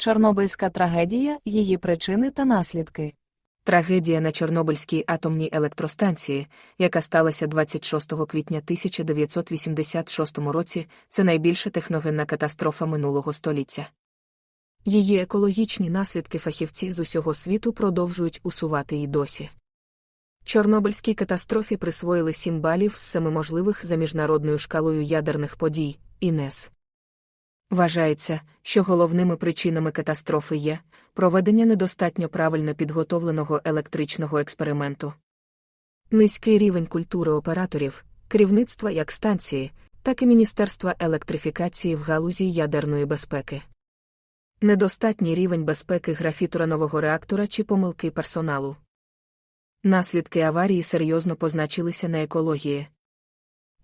Чорнобильська трагедія, її причини та наслідки. Трагедія на Чорнобильській атомній електростанції, яка сталася 26 квітня 1986 році, це найбільша техногенна катастрофа минулого століття. Її екологічні наслідки фахівці з усього світу продовжують усувати й досі. Чорнобильській катастрофі присвоїли 7 балів з 7 можливих за міжнародною шкалою ядерних подій ІНЕС. Вважається, що головними причинами катастрофи є проведення недостатньо правильно підготовленого електричного експерименту, низький рівень культури операторів, керівництва як станції, так і Міністерства електрифікації в галузі ядерної безпеки, недостатній рівень безпеки графітуранового реактора чи помилки персоналу. Наслідки аварії серйозно позначилися на екології.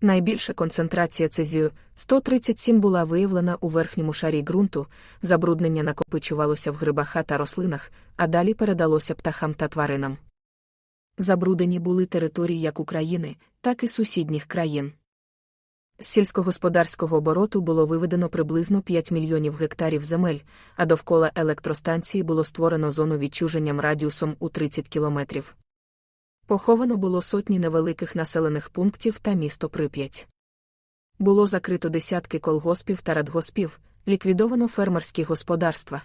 Найбільша концентрація цезію 137 була виявлена у верхньому шарі ґрунту, забруднення накопичувалося в грибах та рослинах, а далі передалося птахам та тваринам. Забруднені були території як України, так і сусідніх країн. З сільськогосподарського обороту було виведено приблизно 5 мільйонів гектарів земель, а довкола електростанції було створено зону відчуженням радіусом у 30 кілометрів. Поховано було сотні невеликих населених пунктів та місто Прип'ять. Було закрито десятки колгоспів та радгоспів, ліквідовано фермерські господарства.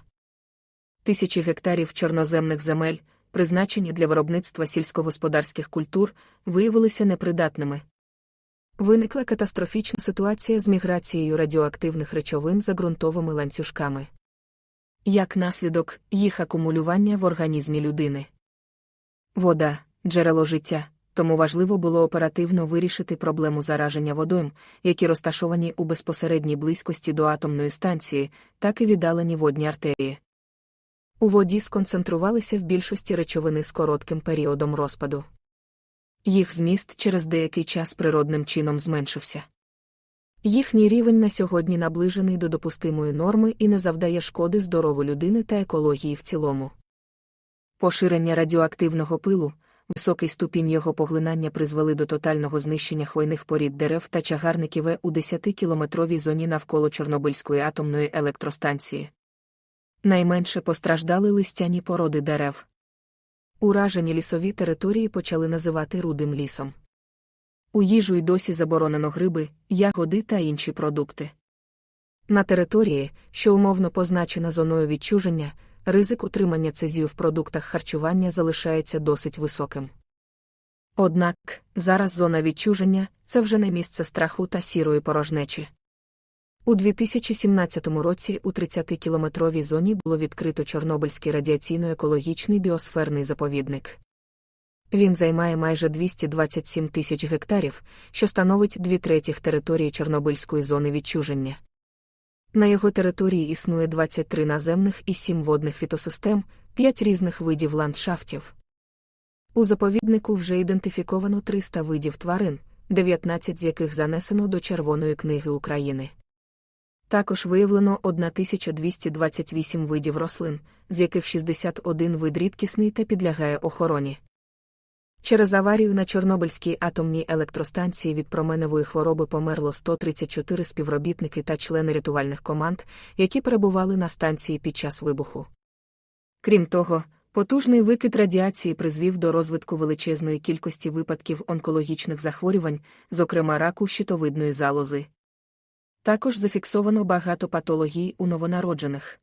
Тисячі гектарів чорноземних земель, призначені для виробництва сільськогосподарських культур, виявилися непридатними. Виникла катастрофічна ситуація з міграцією радіоактивних речовин за ґрунтовими ланцюжками. Як наслідок їх акумулювання в організмі людини. Вода джерело життя, тому важливо було оперативно вирішити проблему зараження водойм, які розташовані у безпосередній близькості до атомної станції, так і віддалені водні артерії. У воді сконцентрувалися в більшості речовини з коротким періодом розпаду. Їх зміст через деякий час природним чином зменшився. Їхній рівень на сьогодні наближений до допустимої норми і не завдає шкоди здоров'ю людини та екології в цілому. Поширення радіоактивного пилу, Високий ступінь його поглинання призвели до тотального знищення хвойних порід дерев та чагарників у 10-кілометровій зоні навколо Чорнобильської атомної електростанції. Найменше постраждали листяні породи дерев. Уражені лісові території почали називати рудим лісом. У їжу й досі заборонено гриби, ягоди та інші продукти. На території, що умовно позначена зоною відчуження, ризик утримання цезію в продуктах харчування залишається досить високим. Однак, зараз зона відчуження це вже не місце страху та сірої порожнечі. У 2017 році у 30-кілометровій зоні було відкрито Чорнобильський радіаційно-екологічний біосферний заповідник. Він займає майже 227 тисяч гектарів, що становить дві третіх території Чорнобильської зони відчуження. На його території існує 23 наземних і 7 водних фітосистем, 5 різних видів ландшафтів. У заповіднику вже ідентифіковано 300 видів тварин, 19 з яких занесено до Червоної книги України. Також виявлено 1228 видів рослин, з яких 61 вид рідкісний та підлягає охороні. Через аварію на Чорнобильській атомній електростанції від променевої хвороби померло 134 співробітники та члени рятувальних команд, які перебували на станції під час вибуху. Крім того, потужний викид радіації призвів до розвитку величезної кількості випадків онкологічних захворювань, зокрема раку щитовидної залози. Також зафіксовано багато патологій у новонароджених.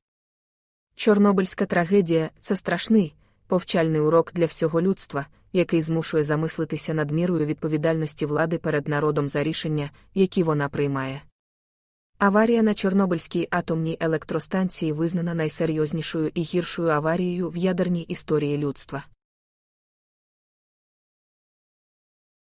Чорнобильська трагедія це страшний, повчальний урок для всього людства, який змушує замислитися над мірою відповідальності влади перед народом за рішення, які вона приймає. Аварія на Чорнобильській атомній електростанції визнана найсерйознішою і гіршою аварією в ядерній історії людства.